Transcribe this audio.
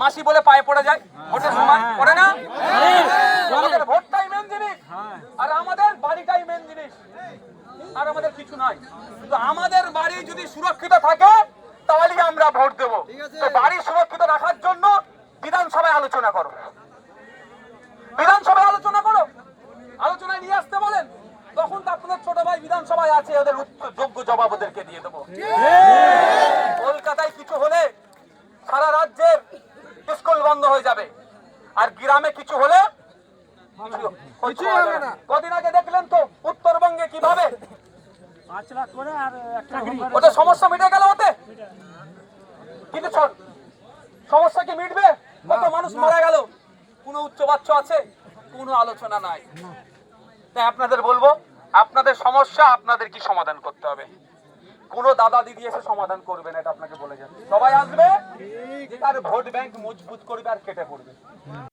মাসি বলে পায়ে পড়ে যায়, ভোটের সময় পড়ে না। ভোটটাই মেন জিনিস। আর আমাদের বাড়িটাই মেন জিনিস। আর আমাদের কিছু নয় কিন্তু আমাদের বাড়ি যদি সুরক্ষিত থাকে, তাহলে আমরা ভোট দেব। বাড়ি সুরক্ষিত রাখার জন্য বিধানসভায় আলোচনা করো। বিধানসভায় আলোচনা করো। আলোচনায় নিয়ে আসতে বলেন। তখন তো আপনাদের ছোট ভাই বিধানসভায় আছে, ওদের যোগ্য জবাব ওদেরকে দিয়ে দেবো। বন্ধ হয়ে যাবে। আর গ্রামে কিছু হলে। কদিন আগে দেখলেন তো উত্তরবঙ্গে কীভাবে? ওদের সমস্যা মিটে গেল ওতে? কিন্তু সমস্যা কি মিটবে? কত মানুষ মারা গেল? কোনো উচ্চ বাচ্চা আছে? কোনো আলোচনা নাই। তাই আপনাদের বলব আপনাদের সমস্যা আপনাদের কি সমাধান করতে হবে? কোন দাদা দিদি এসে সমাধান করবে না, এটা আপনাকে বলে যাচ্ছে। সবাই আসবে, যে তার ভোট ব্যাংক মজবুত করবে আর কেটে পড়বে।